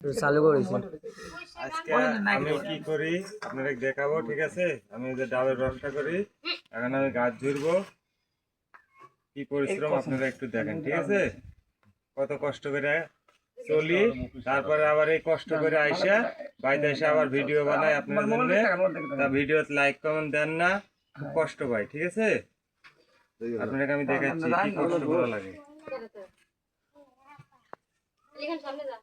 চালু করেছি আজকে আমি কি করি আপনাদের দেখাবো ঠিক আছে? আমি যে ডাবের ব্যবসা করি এখন আমি গাছ ঝুরবো কি পরিশ্রম আপনারা একটু দেখেন ঠিক আছে? কত কষ্ট করে চলি তারপরে আবার এই কষ্ট করে আইসা বাড়িতে এসে আবার ভিডিও বানাই আপনার জন্য। তা ভিডিও লাইক কমেন্ট দেন না খুব কষ্ট পাই ঠিক আছে? আপনাকে আমি দেখাচ্ছি কি কষ্ট করা লাগে। এখানে সামনে যা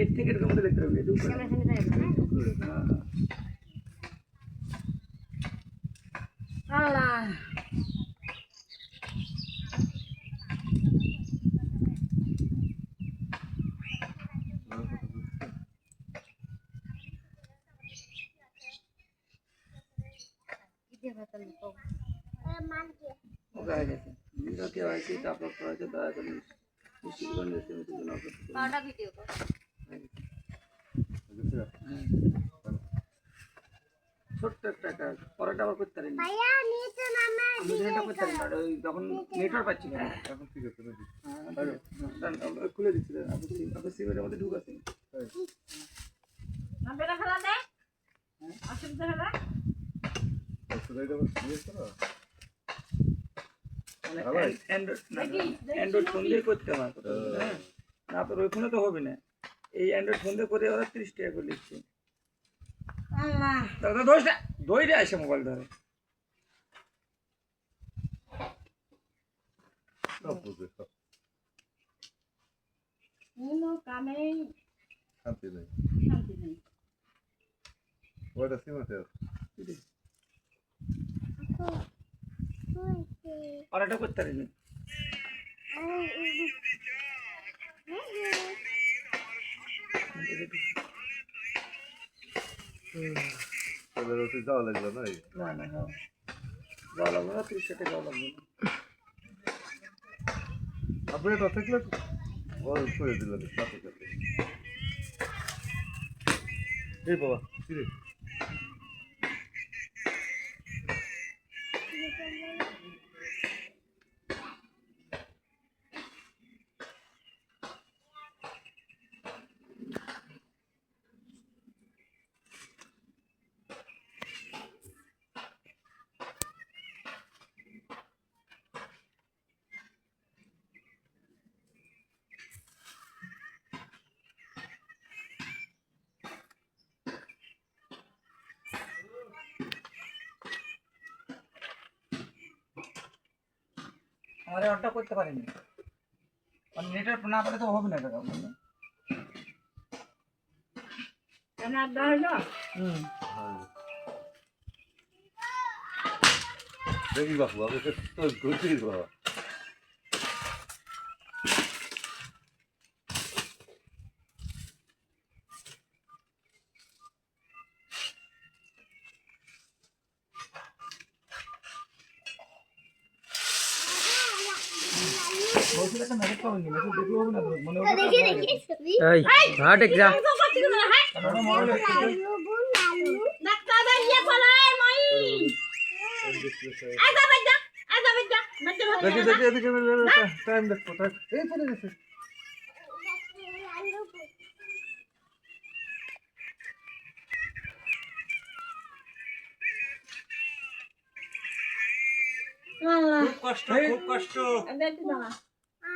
এর থেকে এরকম দেখতে হবে যাই আল্লাহ কি দিয়ে ভাতাল তো ওকে হয়ে গেছে ভিডিও কে হয়েছে এটা আপলোড করা হয়েছে দয়া করে ভিডিও ছোট্ট একটা কাজ পরেরটা আবার করতে পারিনি আমি যেটা করতে পারি না ওই যখন নেটওয়ার্ক পাচ্ছি না এখন? হ্যাঁ, খুলে দিচ্ছি দাঁড়ান, আপনি আপনি সিমের অ্যান্ড্রয়েড ফোন দিয়ে করতে হয়। না তোর ওই ফোনে তো হবে না। এই অ্যান্ড্রয়েড ফোন দিয়ে করে ওরা তিরিশ টাকা করে দিচ্ছে দাদা দোষটা দইরে আসে মোবাইল ধরে। শান্তি নেই। শান্তি নেই। ওইটা সীমাতে আছে। আর এটা করতে পারিনি। তাহলে ওতে যাওয়া লাগল না এই? না না না। যাওয়া লাগবে না তিরিশ টাকা যাওয়া লাগবে না। আপনি এটা থাকলে বল করে দিলেন সাথে সাথে। এই বাবা কিরে আমার অর্ডার করতে পারিনি। আর নেটওয়ার্ক না পেলে তো হবে না টাকা বুঝলেন? আড্ডা হইল হুম। দেখি বাবু আমি তো ঘুরছি বাবা বলছিল একটা মেসেজ পাবেন মেসেজ দেখলে হবে না তো মনে হবে এই ভাট যা ওরা মোবাইলে ডাক্তার ইয়ে পলাই মই আজা বাজা আজা বাজা বাজা দেখি দেখি এদিকে টাইম দেখো এই চলে গেছে। খুব কষ্ট খুব কষ্ট।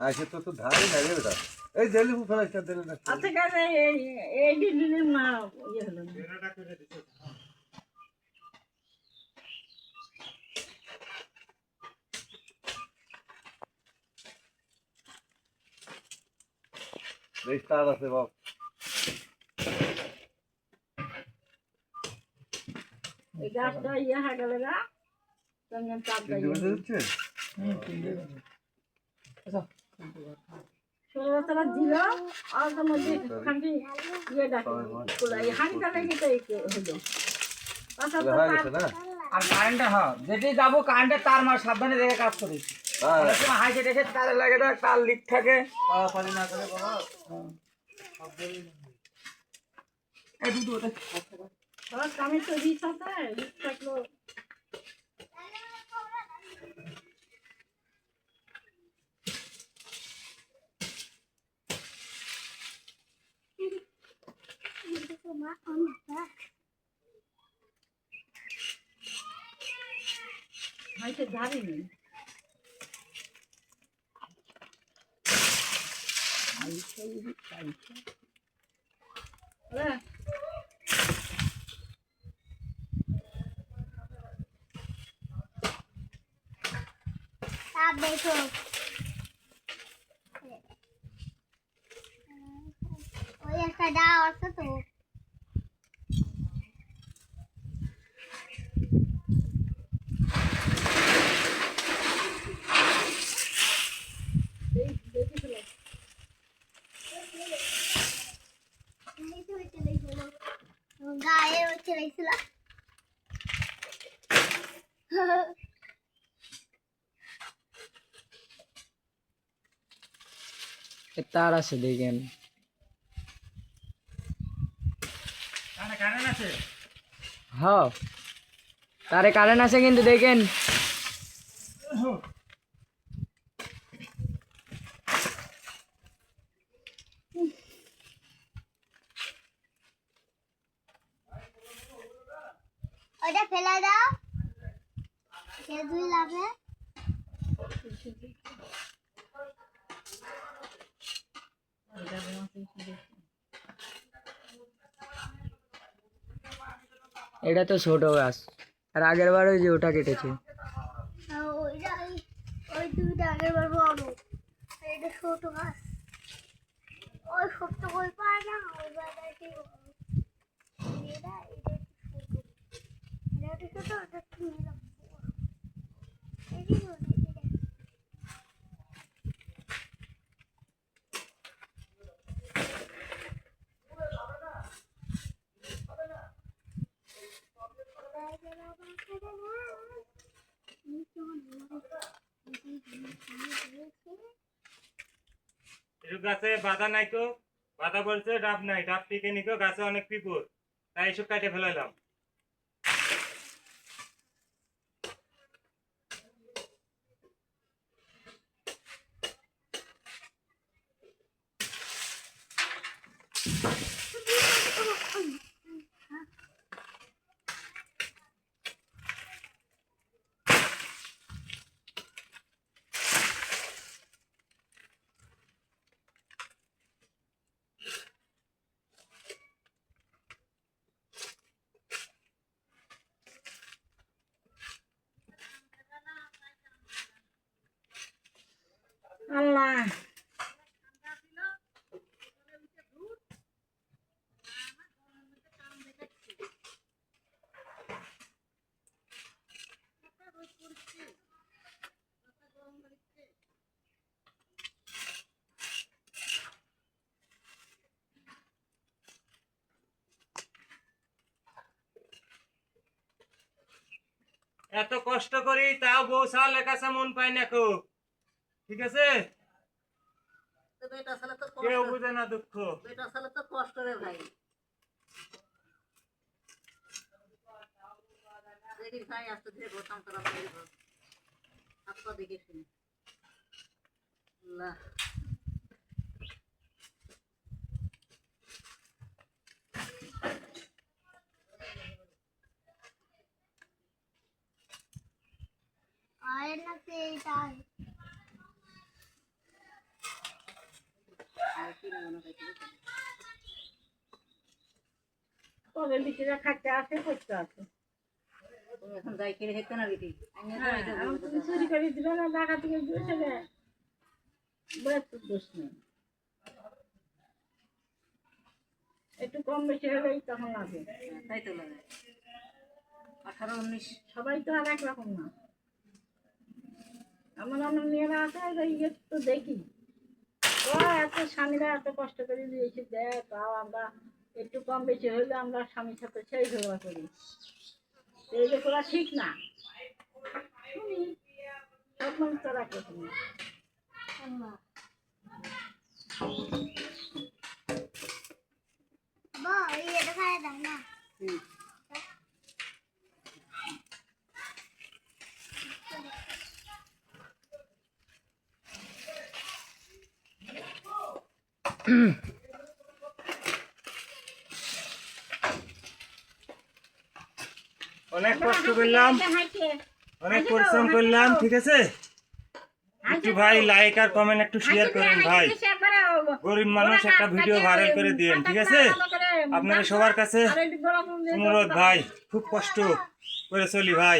আইসে তো তো ধারে না রে বেটা। এই জেলি মু ফেলাই দিলে না আচ্ছা কাজে এই এই দিদির মা ইয়ে হলো বেশ তার আছে বাপ। এটা গ্যাসটা ইয়ে হয়ে গেলে না তখন চাপ দেয় ষোলো দিল আর তার মধ্যে খানটি ইয়ে ডাকে এই হাঁড়িটা লেগে তো হলো। তাছাড়া তো তার- আর কারেন্টটা হ্যাঁ যেটি যাব কারেন্টের তার মার সাবধানে দেখে কাজ করিস হাইটে দেখে তারে লাগে তার লিক থাকে। এই দুটো ওটা। সব কামে তো রিচ আছে রিচ থাকল not on the back. হয়তো যাবেনি ওরা Tá, beijo. তার আছে দেখেন। হ তারে কারেন্ট আছে কিন্তু দেখেন। ওটা ফেলে দাও। সে দুই লাভে এটা তো ছোট গাছ। আর আগের বার ওই যে ওটা কেটেছে। ওইটা ওই- দুইটা আগের বার বড়। এটা ছোট গাছ। ওই ছোট্ট কই পায় না ওই বারটা এটা এটা একটু ছোট এটা একটু ছোট ওটা একটু নিলাম এই যে ছোট, এটা। গাছে বাধা নাই তো? বাধা বলছে ডাব নাই, ডাব টিকে নিকো, গাছে অনেক পিপুর তাই এসব কাটে ফেলাইলাম আল্লাহ এত কষ্ট করি তাও বউ সালের কাছে মন পাই না কো। ঠিক আছে? কেউ বুঝে না দুঃখ। তো কষ্ট রে ভাই। দেখি ভাই আসতে ধীরে বোতাম করা দেখে শুনি আল্লাহ আয় না সে এইটাই তবে বিটিরা খাইতে আসে করতে আসে। তুমি এখন যাই কিনে খেতে না দিদি আমি আমি তুমি চুরি করে দিলে না টাকা থেকে দিলে সেটা বেশ দোষ নেই। একটু কম বেশি হলেই তখন লাগে। তাই তো লাগে। আঠারো উনিশ। সবাই তো আর এক রকম না। আমার আমার মেয়েরা আছে ওই একটু দেখি। এত স্বামীরা এত কষ্ট করে দিয়েছে দেখ তাও আমরা একটু কম বেশি হইলে আমরা স্বামীর সাথে সেই ঝগড়া করি। এই যে করা ঠিক না? সব মানুষ তো রাখে শুনি বা এই এটা খাই দাও না অনেক কষ্ট করলাম। অনেক পরিশ্রম করলাম ঠিক আছে? একটু ভাই লাইক আর কমেন্ট একটু শেয়ার করুন ভাই গরিব মানুষ একটা ভিডিও ভাইরাল করে দিন ঠিক আছে? আপনারা সবার কাছে অনুরোধ ভাই খুব কষ্ট করে চলি ভাই।